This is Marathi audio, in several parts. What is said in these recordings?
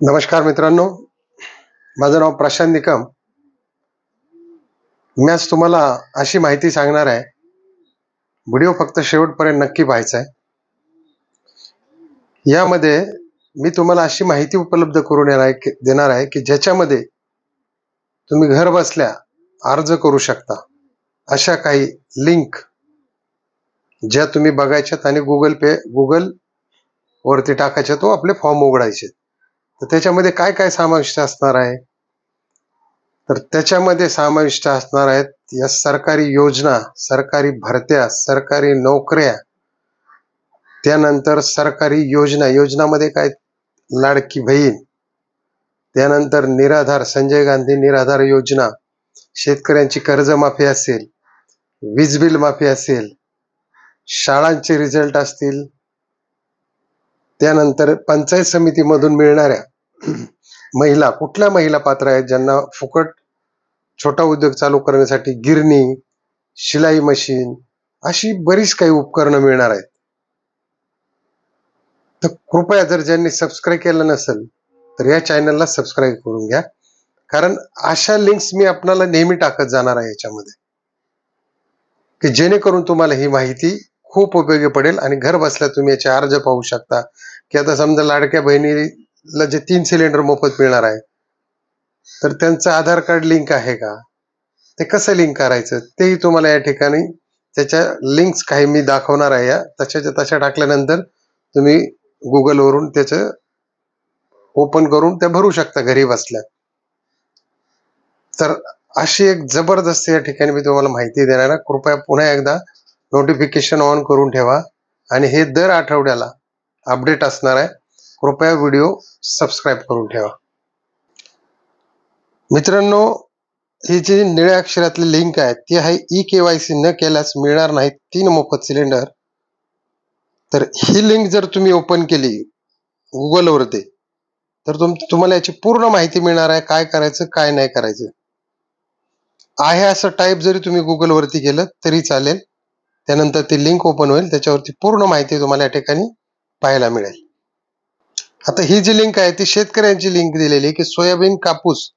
नमस्कार मित्रांनो. माझं नाव प्रशांत निकम. मी आज तुम्हाला अशी माहिती सांगणार आहे. व्हिडिओ फक्त शेवटपर्यंत नक्की पाहायचा आहे. यामध्ये मी तुम्हाला अशी माहिती उपलब्ध करून येणार आहे देणार आहे की ज्याच्यामध्ये तुम्ही घर बसल्या अर्ज करू शकता. अशा काही लिंक ज्या तुम्ही बघायच्यात आणि गुगल पे गुगल वरती टाकायच्या तो आपले फॉर्म उघडायचे तर त्याच्यामध्ये काय काय समाविष्ट असणार आहे? तर त्याच्यामध्ये समाविष्ट असणार आहेत या सरकारी योजना सरकारी भरत्या सरकारी नोकऱ्या त्यानंतर सरकारी योजना योजनामध्ये काय लाडकी बहीण त्यानंतर निराधार संजय गांधी निराधार योजना शेतकऱ्यांची कर्जमाफी असेल वीज बिल माफी असेल शाळांचे रिझल्ट असतील त्यानंतर पंचायत समितीमधून मिळणाऱ्या महिला कुठल्या महिला पात्र आहेत ज्यांना फुकट छोटा उद्योग चालू करण्यासाठी गिरणी शिलाई मशीन अशी बरीच काही उपकरणं मिळणार आहेत. तर कृपया जर ज्यांनी सबस्क्राईब केलं नसेल तर या चॅनलला सबस्क्राईब करून घ्या. कारण अशा लिंक्स मी आपणाला नेहमी टाकत जाणार आहे याच्यामध्ये. की जेणेकरून तुम्हाला ही माहिती खूप उपयोगी पडेल आणि घर बसल्या तुम्ही याचे अर्ज पाहू शकता. की आता समजा लाडक्या बहिणीला जे तीन सिलेंडर मोफत मिळणार आहे तर त्यांचं आधार कार्ड लिंक आहे का? ते कसं लिंक करायचं? तेही तुम्हाला या ठिकाणी त्याच्या लिंक्स काही मी दाखवणार आहे या. तशाच्या तशा टाकल्यानंतर तुम्ही गुगलवरून त्याचं ओपन करून त्या भरू शकता घरी बसल्या. तर अशी एक जबरदस्त या ठिकाणी मी तुम्हाला माहिती देणार आहे. कृपया पुन्हा एकदा नोटिफिकेशन ऑन करून ठेवा. आणि हे दर आठवड्याला अपडेट असणार आहे. कृपया व्हिडिओ सबस्क्राईब करून ठेवा. मित्रांनो ही जी निळ्या अक्षरातली लिंक आहे ती आहे ई के वाय सी न केल्यास मिळणार नाही तीन मोफत सिलेंडर. तर ही लिंक जर तुम्ही ओपन केली गुगलवरती तर तुम तुम्हाला याची पूर्ण माहिती मिळणार आहे काय करायचं काय नाही करायचं. आहे असं टाईप जरी तुम्ही गुगलवरती केलं तरी चालेल. त्यानंतर ती लिंक ओपन होईल त्याच्यावरती पूर्ण माहिती तुम्हाला या ठिकाणी पाहायला मिळेल. आता ही जी लिंक आहे ती शेतकऱ्यांची लिंक दिलेली आहे की सोयाबीन कापूस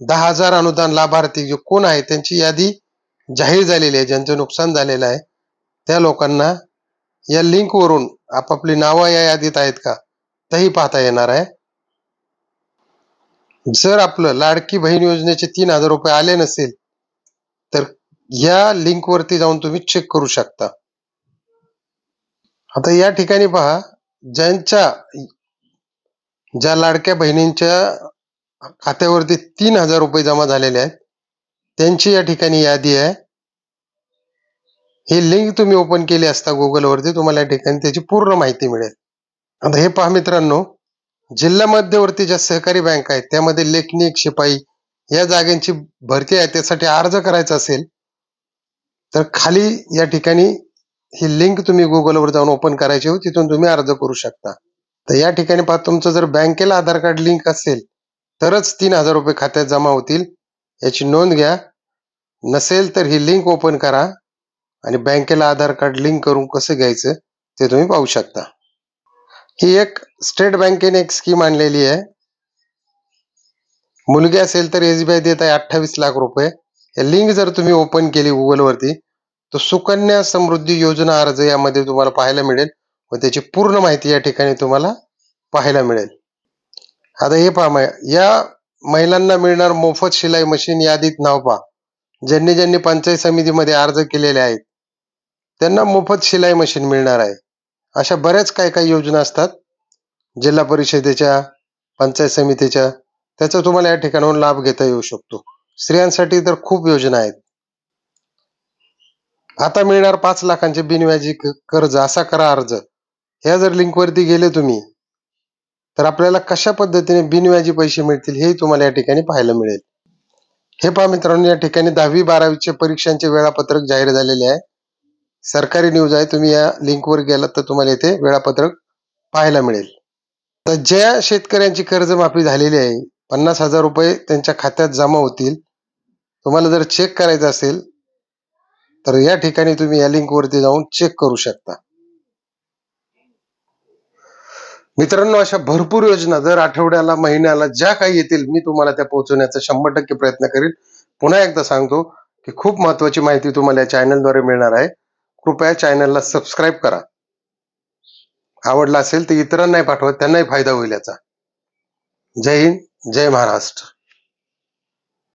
दहा हजार अनुदान लाभार्थी जे कोण आहे त्यांची यादी जाहीर झालेली आहे ज्यांचं नुकसान झालेलं आहे त्या लोकांना या लिंकवरून आपापली नावं या यादीत आहेत का तेही पाहता येणार आहे. जर आपलं लाडकी बहीण योजनेचे तीन हजार रुपये आले नसेल तर या लिंकवरती जाऊन तुम्ही चेक करू शकता. आता या ठिकाणी पहा ज्यांच्या ज्या लाडक्या बहिणींच्या खात्यावरती तीन हजार रुपये जमा झालेले आहेत त्यांची या ठिकाणी यादी आहे. ही लिंक तुम्ही ओपन केली असता गुगलवरती तुम्हाला या ठिकाणी त्याची पूर्ण माहिती मिळेल. आता हे पहा मित्रांनो जिल्हा मध्यवर्ती ज्या सहकारी बँक आहेत त्यामध्ये लेखनिक शिपाई या जागांची भरती आहे त्यासाठी अर्ज करायचा असेल तर खाली या ठिकाणी ही लिंक तुम्ही गुगलवर जाऊन ओपन करायची हो तिथून तुम्ही अर्ज करू शकता. तर या ठिकाणी पहा तुमचं जर बँकेला आधार कार्ड लिंक असेल तरच तीन हजार रुपये खात्यात जमा होतील. याची नोंद घ्या. नसेल तर ही लिंक ओपन करा आणि बँकेला आधार कार्ड लिंक करून कसं घ्यायचं ते तुम्ही पाहू शकता. ही एक स्टेट बँकेने एक स्कीम आणलेली आहे. मुलगी असेल तर एसबीआय देत आहे अठ्ठावीस लाख रुपये. लिंक जर तुम्ही ओपन केली गुगलवरती तर सुकन्या समृद्धी योजना अर्ज यामध्ये तुम्हाला पाहायला मिळेल व त्याची पूर्ण माहिती या ठिकाणी तुम्हाला पाहायला मिळेल. आता हे पहा या महिलांना मिळणार मोफत शिलाई मशीन यादीत नाव पहा. ज्यांनी ज्यांनी पंचायत समितीमध्ये अर्ज केलेले आहेत त्यांना मोफत शिलाई मशीन मिळणार आहे. अशा बऱ्याच काही काही योजना असतात जिल्हा परिषदेच्या पंचायत समितीच्या त्याचा तुम्हाला या ठिकाणाहून लाभ घेता येऊ शकतो. स्त्रियांसाठी तर खूप योजना आहेत. आता मिळणार पाच लाखांचे बिनव्याजी क- कर्ज असा करा अर्ज. ह्या जर लिंक वरती गेले तुम्ही तर आपल्याला कशा पद्धतीने बिनव्याजी पैसे मिळतील हेही तुम्हाला या ठिकाणी पाहायला मिळेल. हे पहा मित्रांनो या ठिकाणी दहावी बारावीचे परीक्षांचे वेळापत्रक जाहीर झालेले आहे. सरकारी न्यूज आहे तुम्ही या लिंकवर गेलात तर तुम्हाला इथे वेळापत्रक पाहायला मिळेल. तर ज्या शेतकऱ्यांची कर्जमाफी झालेली आहे पन्नास हजार रुपये त्यांच्या खात्यात जमा होतील. तुम्हाला जर चेक करायचं असेल तर या ठिकाणी तुम्ही या लिंक वरती जाऊन चेक करू शकता. मित्रांनो अशा भरपूर योजना दर आठवड्याला महिन्याला ज्या काही येतील मी तुम्हाला त्या पोहोचवण्याचा शंभर टक्के प्रयत्न करेल. पुन्हा एकदा सांगतो की खूप महत्वाची माहिती तुम्हाला या चॅनलद्वारे मिळणार आहे. कृपया चॅनलला सबस्क्राईब करा. आवडला असेल तर इतरांनाही पाठवा त्यांनाही फायदा होईल याचा. जय हिंद जय महाराष्ट्र.